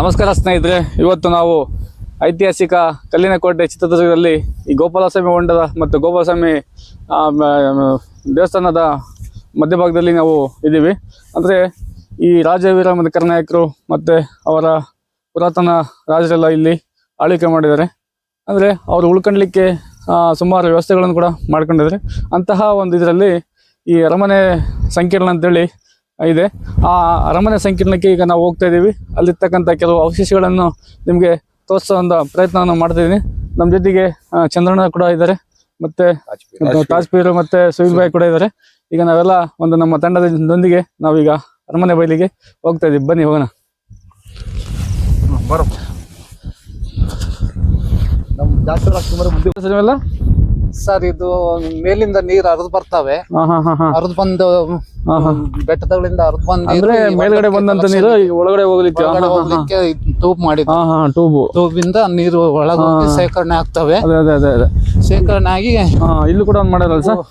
ನಮಸ್ಕಾರ ಸ್ನೇಹಿತರೆ, ಇವತ್ತು ನಾವು ಐತಿಹಾಸಿಕ ಕಲ್ಲಿನ ಕೋಟೆ ಚಿತ್ರದುರ್ಗದಲ್ಲಿ ಈ ಗೋಪಾಲಸ್ವಾಮಿ ಹೊಂಡದ ಮತ್ತು ಗೋಪಾಲಸ್ವಾಮಿ ದೇವಸ್ಥಾನದ ಮಧ್ಯಭಾಗದಲ್ಲಿ ನಾವು ಇದ್ದೀವಿ. ಅಂದರೆ ಈ ರಾಜವೀರ ಮತ್ತು ಕರ್ನಾಯಕರು ಮತ್ತು ಅವರ ಪುರಾತನ ರಾಜರೆಲ್ಲ ಇಲ್ಲಿ ಆಳ್ವಿಕೆ ಮಾಡಿದ್ದಾರೆ. ಅಂದರೆ ಅವರು ಉಳ್ಕೊಳ್ಲಿಕ್ಕೆ ಸುಮಾರು ವ್ಯವಸ್ಥೆಗಳನ್ನು ಕೂಡ ಮಾಡ್ಕೊಂಡಿದ್ದಾರೆ. ಅಂತಹ ಒಂದು ಇದರಲ್ಲಿ ಈ ಅರಮನೆ ಸಂಕೀರ್ಣ ಅಂತೇಳಿ ಇದೆ. ಆ ಅರಮನೆ ಸಂಕೀರ್ಣಕ್ಕೆ ಈಗ ನಾವು ಹೋಗ್ತಾ ಇದ್ದೀವಿ. ಅಲ್ಲಿರ್ತಕ್ಕಂಥ ಕೆಲವು ಅವಶೇಷಗಳನ್ನು ನಿಮಗೆ ತೋರಿಸೋ ಒಂದು ಪ್ರಯತ್ನವನ್ನು ಮಾಡ್ತಿದ್ದೀನಿ ನಮ್ಮ ಜೊತೆಗೆ ಚಂದ್ರಣ್ಣ ಕೂಡ ಇದ್ದಾರೆ. ಮತ್ತೆ ತಾಜ್ಪೀರ್ ಮತ್ತೆ ಸುಹಿಲ್ ಬಾಯಿ ಕೂಡ ಇದ್ದಾರೆ. ಈಗ ನಾವೆಲ್ಲ ಒಂದು ನಮ್ಮ ತಂಡದೊಂದಿಗೆ ನಾವೀಗ ಅರಮನೆ ಬೈಲಿಗೆ ಹೋಗ್ತಾ ಇದೀವಿ ಬನ್ನಿ ಹೋಗೋಣ. ಬರೋ. ನಮ್ಮ ರಾಜ್ಕುಮಾರ್ ಮುಂದೆ ಹೆಸರೆಲ್ಲ? ಸರ್ ಇದು ಮೇಲಿಂದ ನೀರ್ ಹರಿದು ಬರ್ತವೆ. ಹರಿದು ಬಂದು ಬೆಟ್ಟದಗಳಿಂದ. ಹರಿದು ಬಂದು ಅಂದ್ರೆ ಮೇಲ್ಗಡೆ ಬಂದಂತ ನೀರು ಒಳಗಡೆ ಹೋಗ್ಲಿಕ್ಕೆ. ಹೋಗ್ಲಿಕ್ಕೆ ಟ್ಯೂಬ್ ಹಾ ಟೂಬು ಟ್ಯೂಬ್. ಇಂದ ನೀರು ಒಳಗೆ ಸೇಕರಣೆ ಶೇಖರಣೆ ಆಗ್ತವೆ. ಅದೇ ಅದೇ ಅದೇ ಅದೇ. ಶೇಖರಣೆ ಆಗಿ ಇಲ್ಲೂ ಕೂಡ ಒಂದು ಮಾಡ್ಯಾರಲ್ಲ ಸರ್?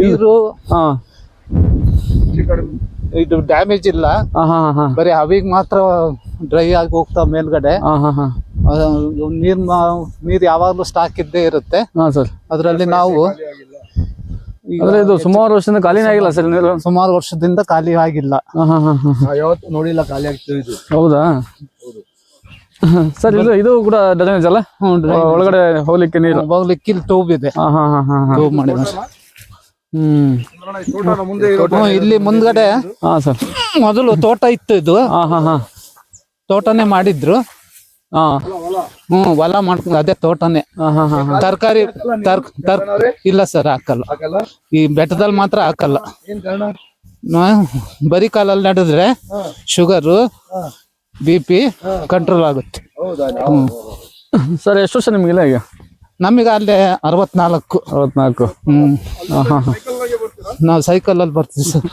ನೀರು ಹಾ. ಇದು ಡ್ಯಾಮೇಜ್ ಇಲ್ಲ. ಬರೀ ಹವಿಗೆ ಮಾತ್ರ ಡ್ರೈ ಆಗಿ ಹೋಗ್ತಾವ ಮೇಲ್ಗಡೆ. ನೀರ್ ಯಾವಾಗ್ಲೂ ಸ್ಟಾಕ್ ಇದ್ದೇ ಇರುತ್ತೆ. ಹಾ ಸರ್ ಅದ್ರಲ್ಲಿ ನಾವು ಅಂದ್ರೆ ಇದು ಸುಮಾರು ವರ್ಷದಿಂದ ಖಾಲಿನೇ ಆಗಿಲ್ಲ ಸರ್ ನೀರು? ಸುಮಾರು ವರ್ಷದಿಂದ ಖಾಲಿ ಆಗಿಲ್ಲ. ಯಾವತ್ತು ನೋಡಿಲ್ಲ ಖಾಲಿ ಆಗ್ತದೆ ಇದು ಹೌದಾ? ಸರ್ ಇದು ಇದು ಕೂಡ ಡ್ರೈನೇಜ್ ಅಲ್ಲ? ಒಳಗಡೆ ಹೋಗ್ಲಿಕ್ಕೆ ನೀರು? ಹೋಗ್ಲಿಕ್ಕೆ ಟೂಬ್ ಟ್ಯೂಬ್ ಇದೆ. ಟ್ಯೂಬ್ ಮಾಡಿದ್ದಾರೆ. ಹ್ಮ್. ಇಲ್ಲಿ ಮುಂದ್ಗಡೆ ಹಾ ಸರ್ ಮೊದಲು ತೋಟ ಇತ್ತು ಇದು. ಹಾ ಹಾ ಹಾ. ತೋಟನೇ ಮಾಡಿದ್ರು. ಹಾ. ಹ್ಮ್ ಹೊಲ ಮಾಡ್ಕೊಂಡು ಅದೇ ತೋಟನೇ. ತರಕಾರಿ ತರ್ ತರ್ ಇಲ್ಲ ಸರ್ ಹಾಕಲ್ಲ. ಈ ಬೆಟ್ಟದಲ್ಲಿ ಮಾತ್ರ ಹಾಕಲ್ಲ. ಬರೀ ಕಾಲಲ್ಲಿ ನಡೆದ್ರೆ ಶುಗರು ಬಿ ಪಿ ಕಂಟ್ರೋಲ್ ಆಗುತ್ತೆ. ಹ್ಮ್. ಸರ್ ಎಷ್ಟು ವರ್ಷ ನಿಮಗಿಲ್ಲ ಈಗ? ನಮಗೆ ಅಲ್ಲೇ ಅರವತ್ನಾಲ್ಕು. ಅರವತ್ನಾಲ್ಕು. ಹ್ಮ್. ನಾವು ಸೈಕಲ್ ಅಲ್ಲಿ ಬರ್ತೀವಿ ಸರ್.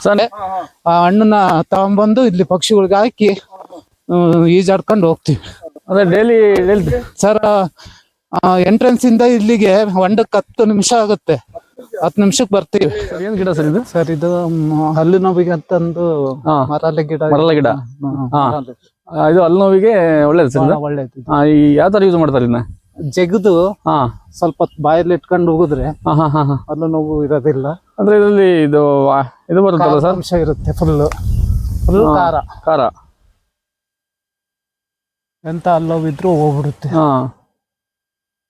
ಆ ಹಣ್ಣನ್ನ ತಗೊಂಬಂದು ಇಲ್ಲಿ ಪಕ್ಷಿಗಳಿಗೆ ಹಾಕಿ ಈಜಾಡ್ಕೊಂಡು ಹೋಗ್ತೀವಿ. ಅದೇ ಡೈಲಿ ಡೈಲಿ ಸರ್ ಎಂಟ್ರೆನ್ಸ್ ಇಂದ ಇಲ್ಲಿಗೆ ಹೊಂಡಕ್ಕೆ ಹತ್ತು ನಿಮಿಷ ಆಗುತ್ತೆ. ಹತ್ತು ನಿಮಿಷಕ್ಕೆ ಬರ್ತೀವಿ. ಏನ್ ಗಿಡ ಸರ್ ಇದು? ಸರ್ ಇದು ಹಲ್ಲು ನೋವಿಗೆ ಅಂತಂದು ಮರಲೆ ಗಿಡ ಮರಲ ಗಿಡ. ಇದು ಹಲ್ಲು ನೋವಿಗೆ ಒಳ್ಳೇದು ಸರ್ ಒಳ್ಳೇದು. ಈ ಯಾವ ತರ ಯೂಸ್ ಮಾಡ್ತಾರೆ ಇದನ್ನ? ಜಗದು ಹಾ. ಸ್ವಲ್ಪ ಬಾಯಲ್ಲಿ ಇಟ್ಕೊಂಡು ಹೋಗಿದ್ರೆ ಹಲ್ಲು ನೋವು ಇರೋದಿಲ್ಲ. ಅಂದ್ರೆ ಇದರಲ್ಲಿ ಇದು ಇದು ಬರುತ್ತಲ್ಲ ಸರ್? ಅಂಶ ಇರುತ್ತೆ ಫುಲ್ ಫುಲ್ ಖಾರ. ಖಾರ. ಎಂತ ಅಲ್ಲೋಗಿದ್ರು ಹೋಗ್ಬಿಡುತ್ತೆ. ಹಾ.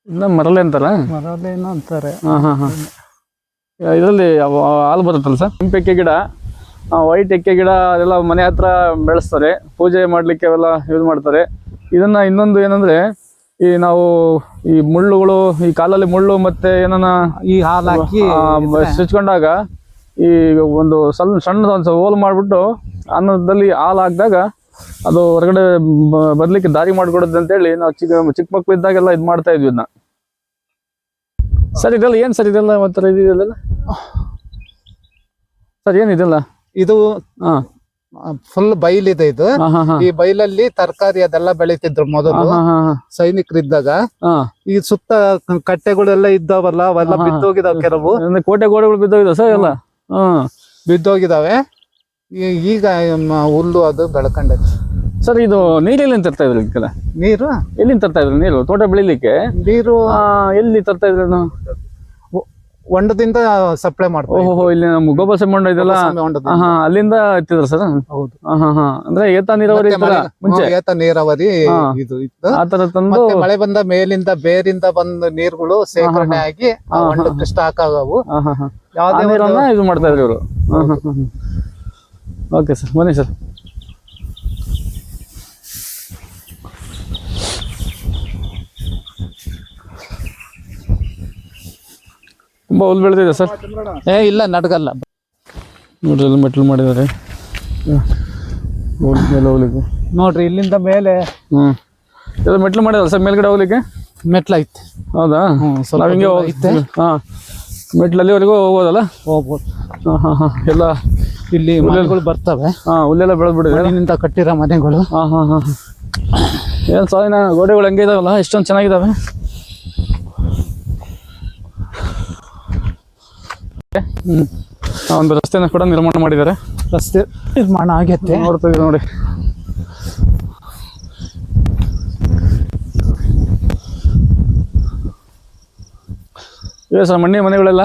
ಇನ್ನ ಮರಲೆ ಅಂತಾರ? ಮರಳೆ ಅಂತಾರೆ. ಹಾ ಹಾ ಹಾ. ಇದರಲ್ಲಿ ಹಾಲು ಬರುತ್ತಲ್ಲ ಸರ್? ಕೆಂಪು ಎಕ್ಕೆ ಗಿಡ ವೈಟ್ ಎಕ್ಕೆ ಗಿಡ ಅದೆಲ್ಲ ಮನೆ ಹತ್ರ ಬೆಳೆಸ್ತಾರೆ. ಪೂಜೆ ಮಾಡ್ಲಿಕ್ಕೆ ಅವೆಲ್ಲ ಯೂಸ್ ಮಾಡ್ತಾರೆ. ಇದನ್ನ ಇನ್ನೊಂದು ಏನಂದ್ರೆ ಈ ನಾವು ಈ ಮುಳ್ಳುಗಳು ಈ ಕಾಲಲ್ಲಿ ಮುಳ್ಳು ಮತ್ತೆ ಏನನ್ನ ಈ ಹಾಲು ಹಾಕಿ ಸಿಚ್ಕೊಂಡಾಗ ಈ ಒಂದು ಸಣ್ಣ ಸಣ್ಣದ ಒಂದು ಹೋಲ್ ಮಾಡಿಬಿಟ್ಟು ಅನ್ನದಲ್ಲಿ ಹಾಲು ಹಾಕಿದಾಗ ಅದು ಹೊರಗಡೆ ಬರ್ಲಿಕ್ಕೆ ದಾರಿ ಅಂತ ಅಂತೇಳಿ ನಾವು ಚಿಕ್ಕ ಚಿಕ್ಕ ಮಕ್ಳು ಇದ್ದಾಗೆಲ್ಲ ಇದು ಮಾಡ್ತಾ ಇದ್ವಿ ಇದನ್ನ ಸರ್ ಇದೆಲ್ಲ ಏನ್ ಸರ್ ಇದೆಲ್ಲ ಒಂಥರ ಇದೆಲ್ಲ? ಸರ್ ಏನಿದೆಲ್ಲ ಇದು ಫುಲ್ ಫುಲ್ ಬೈಲಿದೆ ಇದು ಹಾ ಈ ಬೈಲಲ್ಲಿ ತರಕಾರಿ ಅದೆಲ್ಲ ಬೆಳಿತಿದ್ರು ಮೊದಲು. ಸೈನಿಕರು ಇದ್ದಾಗ ಸೈನಿಕರಿದ್ದಾಗ. ಈ ಸುತ್ತ ಕಟ್ಟೆಗಳೆಲ್ಲ ಇದ್ದಾವಲ್ಲ ಅವೆಲ್ಲ ಬಿದ್ದೋಗಿದಾವ ಕೆಲವು. ಕೋಟೆ ಗೋಡೆಗಳು ಬಿದ್ದೋಗಿದಾವೆ ಸರ್ ಎಲ್ಲ? ಹ್ಮ್ ಬಿದ್ದೋಗಿದಾವೆ. ಈಗ ಹುಲ್ಲು ಅದು ಬೆಳ್ಕೊಂಡೈತೆ. ಸರ್ ಇದು ನೀರು ಎಲ್ಲಿಂದ ತರ್ತಾ ಇದ್ರಿ ಇದಕ್ಕೆಲ್ಲ ನೀರು? ಎಲ್ಲಿಂದ ತರ್ತಾ ಇದ್ರಿ ನೀರು? ತೋಟ ಬೆಳಿಲಿಕ್ಕೆ? ನೀರು ಆ, ಎಲ್ಲಿ ತರ್ತಾ ಇದ್ರಿ ನಾವು ಹೊಂಡದಿಂದ ಸಪ್ಲೈ ಮಾಡ್ತಾರೆ ಓಹೋ ಇಲ್ಲಿ ನಮ್ಮ ಸಿಮ್ಮಣ್ಣ ಇದೆಲ್ಲ? ಹೊಂಡದಿಂದ ಹಾ ಅಲ್ಲಿಂದ ಎತ್ತಿದ್ರ ಸರ್? ಹೌದು. ಹಾ ಹಾ ಹಾ ಅಂದ್ರೆ ಏತ ನೀರಾವರಿ ಮತ್ತೆ ಇತ್ತಲ್ಲ ಮಳೆ- ಮುಂಚೆ? ಹ್ಮ್, ಏತ ನೀರಾವರಿ ಹಾ. ಇದು ಇತ್ತು. ಆ ತರ ತಂದು ಮತ್ತೆ ಮಳೆ ಬಂದ ಮೇಲಿಂದ ಬೇರಿಂದ ಬಂದ ನೀರುಗಳು ಶೇಖರಣೆ ಆಗಿ ಆ ಹೊಂಡಕ್ಕೆ ಸ್ಟಾಕ್ ಆಗವು. ಹಾ ಹಾ ಹಾ ಆ ಯಾವ್ದೇ ಒಂದು- ನೀರನ್ನ ಇದು ಮಾಡ್ತಾ ಇದ್ರಿ ಇವರು? ಓಕೆ ಸರ್ ಬನ್ನಿ ಸರ್. ತುಂಬ ಹುಲ್ ಬೆಳೆದಿದೆ ಸರ್. ಏ ಇಲ್ಲ ನಡ್ಗಲ್ಲ. ನೋಡ್ರಿ ಎಲ್ಲ ಮೆಟ್ಲು ಮಾಡಿದ್ದಾರೆ. ಮೇಲೆ ಹೋಗ್ಲಿಕ್ಕೆ. ನೋಡ್ರಿ ಇಲ್ಲಿಂದ ಮೇಲೆ ಹ್ಞೂ ಎಲ್ಲ ಮೆಟ್ಲು ಮಾಡಿದಾರೆ ಸರ್ ಮೇಲ್ಗಡೆ ಹೋಗ್ಲಿಕ್ಕೆ? ಮೆಟ್ಲಾಯ್ತು. ಹೌದಾ? ನಾವ್ ಹಿಂಗೆ ದೂರ ಹಾಂ ಐತೆ. ಹಾ. ಮೆಟ್ಲಲ್ಲಿವರೆಗೂ ಹೋಗ್ಬೋದಲ್ಲ? ಹೋಗ್ಬೋದು. ಹಾಂ ಹಾಂ ಹಾಂ. ಎಲ್ಲ ಇಲ್ಲಿ ಮನೆಗಳು ಬರ್ತವೆ. ಹಾ ಹುಲ್ಲೆಲ್ಲ ಬೆಳೆದ್ ಬಿಡಿದೆ ನಿಂತ ಕಟ್ಟಿರೋ ಮನೆಗಳು. ಹಾ ಹಾ ಹಾ. ಏನ್ ಸಾಲಿನ ಗೋಡೆಗಳು ಹಂಗೆ ಇದಾವಲ್ಲ? ಎಷ್ಟೊಂದು ಚೆನ್ನಾಗಿದಾವೆ. ಆ ಒಂದು ರಸ್ತೆನ ಕೂಡ ನಿರ್ಮಾಣ ಮಾಡಿದ್ದಾರೆ. ರಸ್ತೆ ನಿರ್ಮಾಣ ಆಗೈತೆ. ನೋಡ್ತಾ ನೋಡಿ. ಇವೆ ಸರ್ ಮಣ್ಣಿನ ಮನೆಗಳೆಲ್ಲ?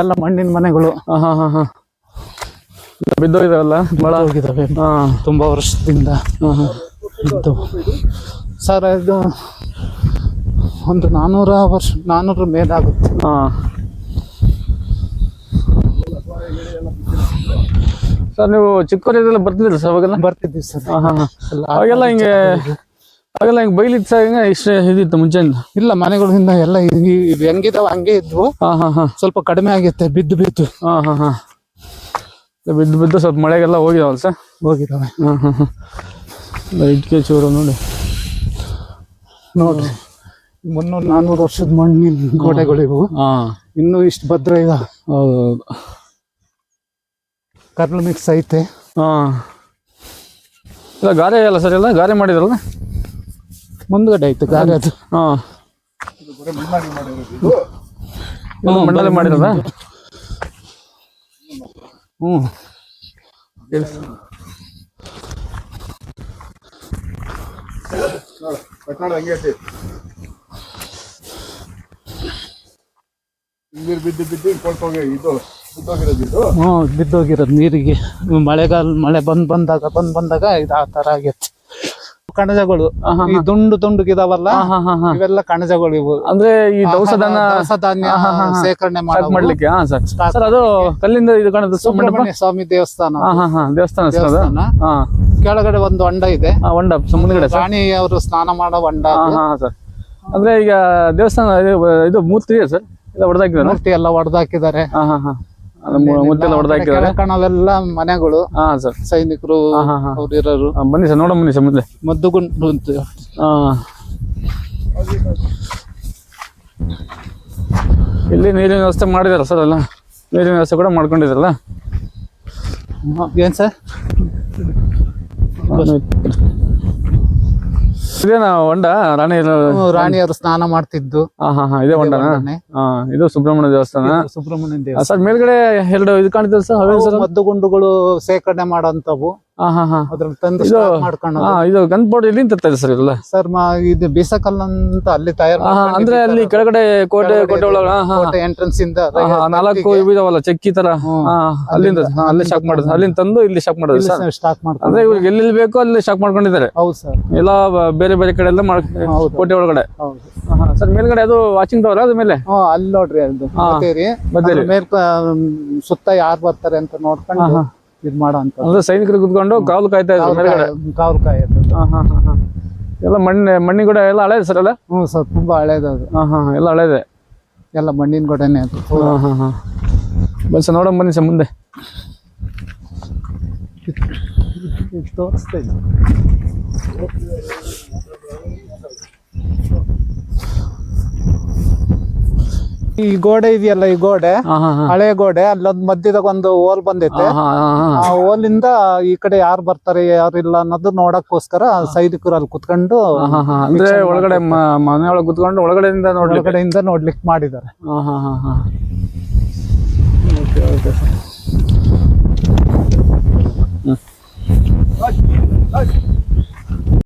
ಎಲ್ಲ ಮಣ್ಣಿನ ಮನೆಗಳು. ಹಾಂ ಹಾಂ ಹಾಂ ಹಾಂ. ಬಿದ್ದೋಗಿದಾವಲ್ಲ ಭಾಳ ಹೋಗಿದಾವೆ ಹಾಂ. ತುಂಬಾ ವರ್ಷದಿಂದ. ಇದ್ದು ಸರ್ ಇದು ಒಂದು ನಾನೂರ ವರ್ಷ ನಾನೂರ ಮೇಲಾಗುತ್ತೆ. ಹಾಂ. ಸರ್ ನೀವು ಚಿಕ್ಕವರಿಗೆಲ್ಲ ಬರ್ತಿದ್ದಿಲ್ಲ ಸರ್ ಅವಾಗೆಲ್ಲ? ಬರ್ತಿದ್ವಿ ಸರ್. ಹಾಂ ಅವಾಗೆಲ್ಲ ಹಿಂಗೆ ಅವಾಗೆಲ್ಲ ಹಿಂಗೆ ಬೈಲಿತ್ತು ಸರ್ ಹಿಂಗೆ ಇಷ್ಟು ಇದಿತ್ತು ಮುಂಚೆಯಿಂದ? ಇಲ್ಲ ಮನೆಗಳಿಂದ ಎಲ್ಲ ಹೆಂಗಿದಾವ ಹಂಗೆ ಇದ್ವು. ಹಾಂ ಹಾಂ ಹಾಂ. ಸ್ವಲ್ಪ ಕಡಿಮೆ ಆಗಿತ್ತೆ ಬಿದ್ದು ಬಿದ್ದು. ಹಾಂ ಹಾಂ ಹಾಂ. ಬಿದ್ದು ಬಿದ್ದು ಸ್ವಲ್ಪ ಮಳೆಗೆಲ್ಲ ಹೋಗಿದಾವಲ್ಲ ಸರ್? ಹೋಗಿದಾವೆ. ಹಾಂ ಹಾಂ ಹಾಂ ಚೂರು ನೋಡಿ. ನೋಡ್ರಿ ಮುನ್ನೂರು ನಾನ್ನೂರು ವರ್ಷದ ಮಣ್ಣಿನ ಗೋಡೆಗಳಿವು. ಹಾಂ. ಇನ್ನೂ ಇಷ್ಟು ಭದ್ರ ಇದ. ಹೌದು ಹೌದು ಕರ್ಲ್ ಮಿಕ್ಸ್ ಐತೆ. ಹಾಂ. ಇಲ್ಲ ಗಾರೆ ಅಲ್ಲ ಸರ್ ಎಲ್ಲ ಗಾರೆ ಮಾಡಿದ್ರಲ್ಲ? ಮುಂದ್ಗಡೆ ಐತೆ ಗಾರೆ ಅದು. ಹಾಂ. ಮಣ್ಣಲ್ಲಿ ಮಾಡಿರೋದ. ಹ್ಞೂ ನೀರು ಬಿದ್ದು ಬಿದ್ದು ಕೊಳ್ತೋಗಿ ಇದು ಬಿದ್ದೋಗಿರೋದು ಹ್ಞೂ ಬಿದ್ದೋಗಿರೋದು ನೀರಿಗೆ. ಮಳೆಗಾಲ ಮಳೆ ಬಂದ್ ಬಂದಾಗ ಬಂದ್ ಬಂದಾಗ ಇದು ಆ ತರ ಆಗೈತೆ ಕಣಜಗಳು ಈ ದುಂಡು ಹಾಂ ಇವೆಲ್ಲ ಕಣಜಗಳು ಇವು ಅಂದ್ರೆ ಈ ದವಸ ಧಾನ್ಯ ಸೇಕರಣೆ ಮಾಡ್ಲಿಕ್ಕೆ ಸರ್ ಅದು ಕಲ್ಲಿಂದ ಇದು ಕಣದ ಸುಬ್ರಹ್ಮಣ್ಯ ಸ್ವಾಮಿ ದೇವಸ್ಥಾನ ದೇವಸ್ಥಾನ ಕೆಳಗಡೆ ಒಂದು ಹೊಂಡ ಇದೆ ಹೊಂಡ ಮುಂದ್ಗಡೆ ರಾಣಿ ಅವರು ಸ್ನಾನ ಮಾಡೋ ಹೊಂಡ ಅಂದ್ರೆ ಈಗ ದೇವಸ್ಥಾನ ಇದು- ಮೂರ್ತಿ ಸರ್ ಹೊಡೆದಾಕಿದಾರ ಮೂರ್ತಿ ಎಲ್ಲ ಹೊಡೆದಾಕಿದ್ದಾರೆ ಹಾ ಹಾ ಹಾ ಅದು ಮೂ- ಮೂರ್ತಿ ಎಲ್ಲ ಹೊಡೆದಾಕಿದಾರೆ ಮನೆಗಳು ಹಾ ಸರ್. ಸೈನಿಕರು ಅವ್ರು ಇರೋರು. ಬನ್ನಿ ಸರ್ ನೋಡ ಬನ್ನಿ ಸರ್ ಮುಂದೆ ಮದ್ದುಗುಂಡು ಅಂತ ಇಲ್ಲಿ ನೀರಿನ ವ್ಯವಸ್ಥೆ ಮಾಡಿದಾರ ಸರ್ ಅಲ್ಲ ನೀರಿನ ವ್ಯವಸ್ಥೆ ಕೂಡ ಮಾಡ್ಕೊಂಡಿದಾರಲ್ಲ? ಏನ್ ಸರ್? ಇದೇನಾ ಹೊಂಡ? ರಾಣಿ ರಾಣಿ ರಾಣಿಯವರು ಸ್ನಾನ ಮಾಡ್ತಿದ್ದು. ಇದೇ ಹೊಂಡನಾ? ಇದು ಸುಬ್ರಹ್ಮಣ್ಯ ದೇವಸ್ಥಾನ? ಸುಬ್ರಹ್ಮಣ್ಯ ದೇವಸ್ಥಾನ ಸರ್ ಮೇಲ್ಗಡೆ ಎರಡು ಇದು ಕಾಣ್ತದೆ ಸರ್ ಮದ್ದು ಸರ್? ಮದ್ದುಗುಂಡುಗಳು ಸೇಕರಣೆ ಮಾಡೋಂಥವು ಹಾ ಅದ್ರಲ್ಲಿ ತಂದು ಮಾಡ್ಕೊಂಡು ಹಾ ಇದು ಗನ್ ಬೋರ್ಡ್ ಎಲ್ಲಿಂದ ತರ್ತಾರೆ ಸರ್ ಇದೆಲ್ಲ? ಸರ್ ಮಾ ಇದು ಬೇಸಕಲ್ ಅಂತ ಅಲ್ಲಿ ತಯಾರು ಅಂದ್ರೆ ಅಲ್ಲಿ ಕೆಳಗಡೆ ಕೋಟೆ ಕೋಟೆ ಒಳಗ ಹಾ ಹಾ. ಎಂಟ್ರೆನ್ಸ್ ಇಂದ ನಾಲ್ಕು ಇದಾವಲ್ಲ ಚೆಕ್ಕಿ ತರ. ಅಲ್ಲಿಂದ ಅಲ್ಲಿ ಶಾಕ್ ಮಾಡೋದು ಅಲ್ಲಿಂದ ತಂದು ಇಲ್ಲಿ ಶಾಕ್ ಮಾಡೋದು ಸರ್. ಸ್ಟಾಕ್ ಮಾಡ್ತಾರೆ ಅಂದ್ರೆ ಇವ್ರಿಗೆ ಎಲ್ಲಿ ಬೇಕೋ ಅಲ್ಲಿ ಶಾಕ್ ಮಾಡ್ಕೊಂಡಿದ್ದಾರೆ. ಹೌದು ಸರ್. ಎಲ್ಲ ಬೇರೆ ಬೇರೆ ಕಡೆ ಎಲ್ಲ ಮಾಡ್ ಕೋಟೆ ಒಳಗಡೆ. ಸರ್ ಮೇಲ್ಗಡೆ ಅದು ವಾಚಿಂಗ್ ಟವರ್ ಅದ್ರ ಮೇಲೆ? ಅಲ್ಲಿ ನೋಡ್ರಿ ಅದು. ಮೇಲ್ ಸುತ್ತ ಯಾರು ಬರ್ತಾರೆ ಅಂತ ನೋಡ್ಕೊಂಡು ಇದ್ ಮಾಡ ಅಂತ. ಅಂದ್ರೆ ಸೈನಿಕರು ಕುತ್ಕೊಂಡು ಕಾವಲು ಕಾಯ್ತಾ ಇದ್ರು ಮೇಲ್ಗಡೆ ಕಾವಲು ಕಾಯೋದು ಹಾ ಹಾ ಹಾ ಹಾ. ಎಲ್ಲ ಮಣ್ಣೆ ಮಣ್ಣಿನ ಗುಡ ಎಲ್ಲ ಹಳೇದು ಸರ್ ಎಲ್ಲ? ಹ್ಞೂ ಸರ್ ತುಂಬಾ ಹಳೇದದು ಹಾ ಹಾ ಎಲ್ಲ ಹಳೇದೆ. ಎಲ್ಲ ಮಣ್ಣಿನ ಗೋಡೆನೆ ಅದು. ಹಾ ಹಾ ಹಾ. ಬನ್ನಿ ಸರ್ ನೋಡೋಣ ಬನ್ನಿ ಸರ್ ಮುಂದೆ. ಇದು ತೋರಿಸ್ತಾ ಇದೆ ಈ ಗೋಡೆ ಇದೆಯಲ್ಲ ಈ ಗೋಡೆ? ಹಳೆ ಗೋಡೆ ಅಲ್ಲೊಂದು ಮಧ್ಯದಾಗ ಒಂದು ಹೋಲ್ ಬಂದೈತೆ ಆ ಹೋಲಿಂದ ಈ ಕಡೆ ಯಾರು ಬರ್ತಾರೆ ಯಾರಿಲ್ಲ ಅನ್ನೋದು ನೋಡಕ್ಕೋಸ್ಕರ ಸೈನಿಕರು ಅಲ್ಲಿ ಕುತ್ಕೊಂಡು. ಅಂದ್ರೆ ಒಳಗಡೆ ಮನೆಯೊಳಗೆ ಕುತ್ಕೊಂಡು ಒಳಗಡೆಯಿಂದ ಒಳಗಡೆಯಿಂದ ನೋಡ್ಲಿಕ್ಕೆ ಮಾಡಿದ್ದಾರೆ. ಹಾ